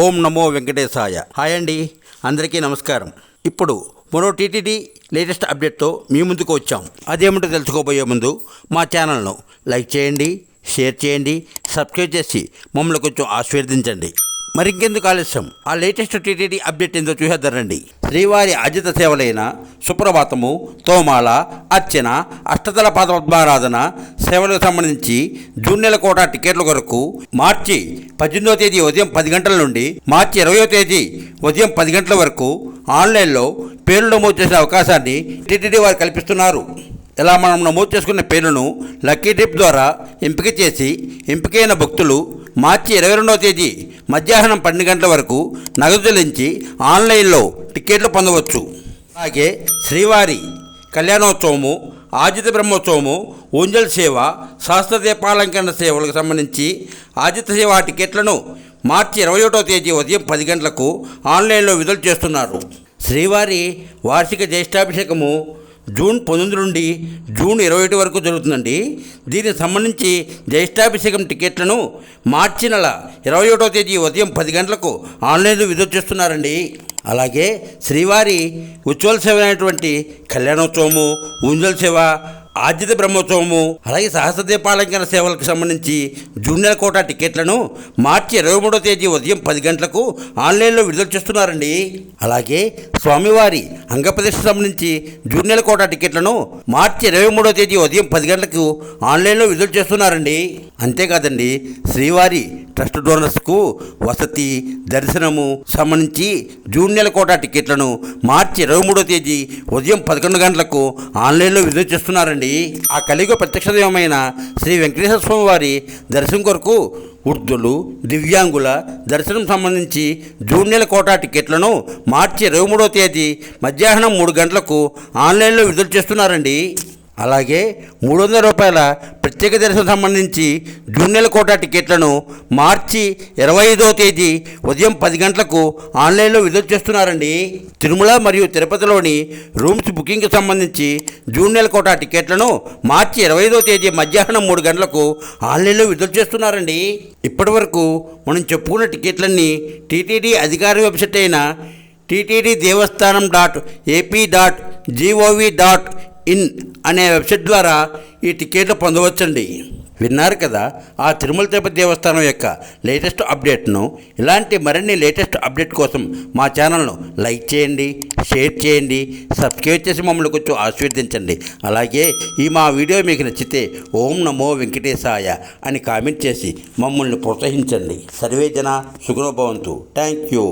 ఓం నమో వెంకటేశాయ. Hi అండి. అందరికీ నమస్కారం. ఇప్పుడు మరో టీటీడీ లేటెస్ట్ అప్డేట్తో మీ ముందుకు వచ్చాం. అదేమిటో తెలుసుకోబోయే ముందు మా ఛానల్ను లైక్ చేయండి షేర్ చేయండి సబ్స్క్రైబ్ చేసి మమ్మల్ని కొంచెం ఆశీర్వదించండి. మరింకెందుకు ఆలస్యం? ఆ లేటెస్ట్ టీటీడీ అప్డేట్ ఏందో చూసేద్దరండి శ్రీవారి అజిత సేవలైన సుప్రభాతము తోమాల అర్చన అష్టదల పద్మారాధన సేవలకు సంబంధించి జూన్ నెల కోట టికెట్ల కొరకు మార్చి పద్దెనిమిదవ తేదీ ఉదయం పది గంటల నుండి మార్చి ఇరవయో తేదీ ఉదయం పది గంటల వరకు ఆన్లైన్లో పేర్లు నమోదు చేసే అవకాశాన్ని టీటీడీ వారు కల్పిస్తున్నారు. ఇలా మనం నమోదు చేసుకున్న పేర్లను లక్కీ ట్రిప్ ద్వారా ఎంపిక చేసి ఎంపికైన భక్తులు మార్చి ఇరవై రెండవ తేదీ మధ్యాహ్నం పన్నెండు గంటల వరకు నగదు చెల్లించి ఆన్లైన్లో టికెట్లు పొందవచ్చు. అలాగే శ్రీవారి కళ్యాణోత్సవము ఆజిత బ్రహ్మోత్సవము ఊంజల్ సేవ శాస్త్రదీపాలంకరణ సేవలకు సంబంధించి ఆదిత్య సేవ టికెట్లను మార్చి ఇరవై ఒకటో తేదీ ఉదయం పది గంటలకు ఆన్లైన్లో విడుదల చేస్తున్నారు. శ్రీవారి వార్షిక జ్యేష్ఠాభిషేకము జూన్ పంతొమ్మిది నుండి జూన్ ఇరవై ఒకటి వరకు జరుగుతుందండి. దీనికి సంబంధించి జ్యేష్ఠాభిషేకం టికెట్లను మార్చి నెల ఇరవై ఒకటో తేదీ ఉదయం పది గంటలకు ఆన్లైన్లో విడుదల చేస్తున్నారండి. అలాగే శ్రీవారి ఉజ్వల సేవ అయినటువంటి కళ్యాణోత్సవము ఉంజల్ సేవ ఆద్యత బ్రహ్మోత్సవము అలాగే సహస్ర దీపాలంకరణ సేవలకు సంబంధించి జూనియర్ కోటా టికెట్లను మార్చి ఇరవై మూడో తేదీ ఉదయం పది గంటలకు ఆన్లైన్లో విడుదల చేస్తున్నారండి. అలాగే స్వామివారి అంగప్రదర్శన సంబంధించి జూనియర్ కోటా టికెట్లను మార్చి ఇరవై మూడో తేదీ ఉదయం పది గంటలకు ఆన్లైన్లో విడుదల చేస్తున్నారండి. అంతేకాదండి శ్రీవారి ట్రస్ట్ డోనర్స్కు వసతి దర్శనము సంబంధించి జూన్ నెల కోటా టికెట్లను మార్చి ఇరవై మూడో తేదీ ఉదయం పదకొండు గంటలకు ఆన్లైన్లో విడుదల చేస్తున్నారండి. ఆ కలియుగ ప్రత్యక్ష దైవమైన శ్రీ వెంకటేశ్వర స్వామి వారి దర్శనం కొరకు వృద్ధులు దివ్యాంగుల దర్శనం సంబంధించి జూన్ నెల కోటా టికెట్లను మార్చి ఇరవై మూడో తేదీ మధ్యాహ్నం మూడు గంటలకు ఆన్లైన్లో విడుదల చేస్తున్నారండి. అలాగే మూడు వందల రూపాయల ప్రత్యేక దర్శనం సంబంధించి జూన్ నెల కోటా టికెట్లను మార్చి ఇరవై ఐదో తేదీ ఉదయం పది గంటలకు ఆన్లైన్లో విడుదల చేస్తున్నారండి. తిరుమల మరియు తిరుపతిలోని రూమ్స్ బుకింగ్కి సంబంధించి జూన్ నెల కోటా టికెట్లను మార్చి ఇరవై ఐదో తేదీ మధ్యాహ్నం మూడు గంటలకు ఆన్లైన్లో విడుదల చేస్తున్నారండి. ఇప్పటి వరకు మనం చెప్పుకున్న టికెట్లన్నీ టీటీడీ అధికార వెబ్సైట్ అయిన TTD Devasthanam dot AP dot gov dot in అనే వెబ్సైట్ ద్వారా ఈ టికెట్లు పొందవచ్చండి. విన్నారు కదా ఆ తిరుమల తిరుపతి దేవస్థానం యొక్క లేటెస్ట్ అప్డేట్ను. ఇలాంటి మరిన్ని లేటెస్ట్ అప్డేట్ కోసం మా ఛానల్ను లైక్ చేయండి షేర్ చేయండి సబ్స్క్రైబ్ చేసి మమ్మల్ని కొంచెం ఆశీర్వదించండి. అలాగే ఈ మా వీడియో మీకు నచ్చితే ఓం నమో వెంకటేశాయ అని కామెంట్ చేసి మమ్మల్ని ప్రోత్సహించండి. సర్వేజన సుఖనోభవంతు థ్యాంక్ యూ